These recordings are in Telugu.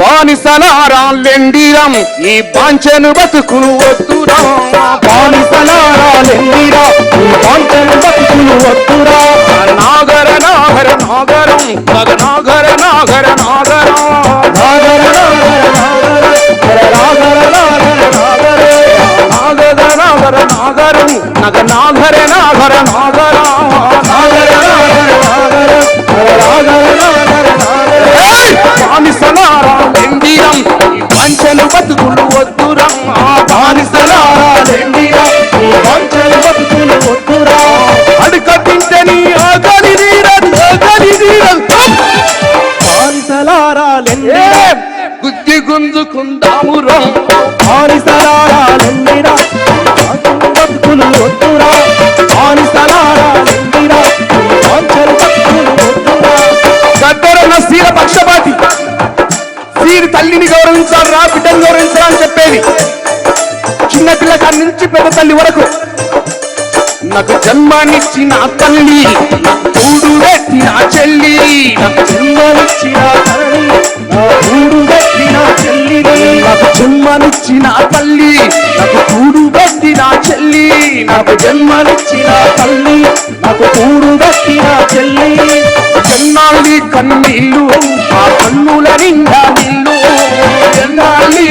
బానిసలారాలెండిరం. ఈ బాంచను బతుకును వద్దురా. బానిసలారాలెండిరా. ఈ బాంచను బతుకును వద్దురా. నాగర నాగర నాగరం నగ నాగర నాగర. నాగరం నాగర నాగర నాగర నాగర నాగర నాగరం నగ నాగర నాగర నాగర. గుంజుకుందామురా. బతుకులు వద్దురా నసీర పక్షపాతి. తల్లిని గౌరవించాలి రా బిడ్డని గౌరవించాలి అని చెప్పేది. చిన్న పిల్ల కాడి నుంచి పెద్ద తల్లి వరకు. నాకు జన్మనిచ్చిన తల్లి కూడు పెట్టిన చెల్లి నాకు జన్మనిచ్చిన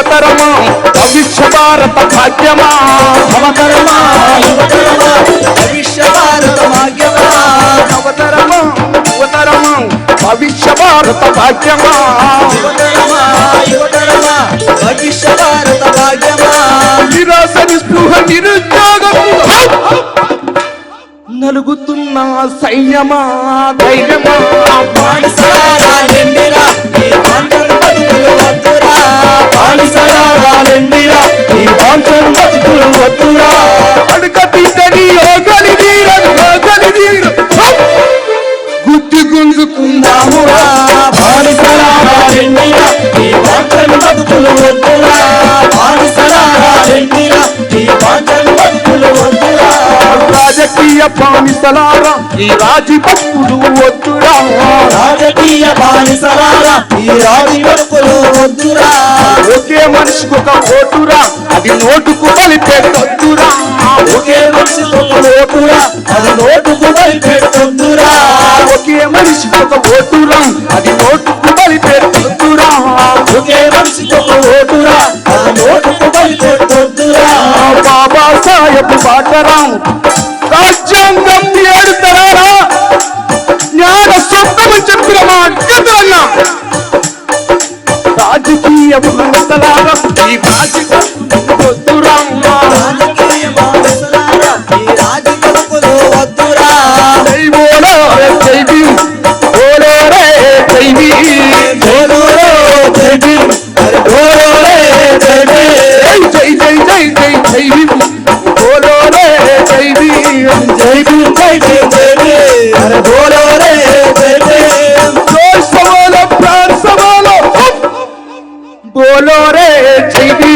యువతరమా? భవిష్య భారత భాగ్యమా? అవతరమా యువతరమా భవిష్య భారత భాగ్యమా? నవతరమా? యువతరమా? భవిష్య భారత భాగ్యమా? యువతరమా యువతరమా? భవిష్య భారత భాగ్యమా? నిరాశ నిస్పృహ నిరుద్యోగము నలుగుతున్న సైన్యమా? ధైర్యమా? రాజకీయ బానిసలారా ఈ రాజీ పప్పులు వద్దురా. రాజకీయ బానిసలారా ఈ రాజి బతుకులు వద్దురా. ఒకే మనిషికి ఒక ఓటురా అది నోటుకు బలిపెట్టొద్దురా ఒకే మనిషి ఒక ఓటురా అది నోటుకు బలి పెట్టొద్దురా ఒకే మనిషికి ఒక ఓటురా అది నోటుకు బలిపెట్టొద్దురా ఒకే మనిషి ఒక ఓటురా అది నోటుకు బలి పెట్టొద్దురా బాబా సాహెబ్ బాటరాం రాజ్యాంగం ఏడు తరారా జ్ఞాన సొంతమని చెప్పిన మా అక్క రాజకీయ বলো রে চিনি